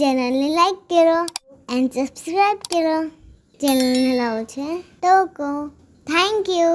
ચેનલને લાઈક કરો and subscribe કરો. ચેનલને લાવો છે. ટોકો થેન્ક યુ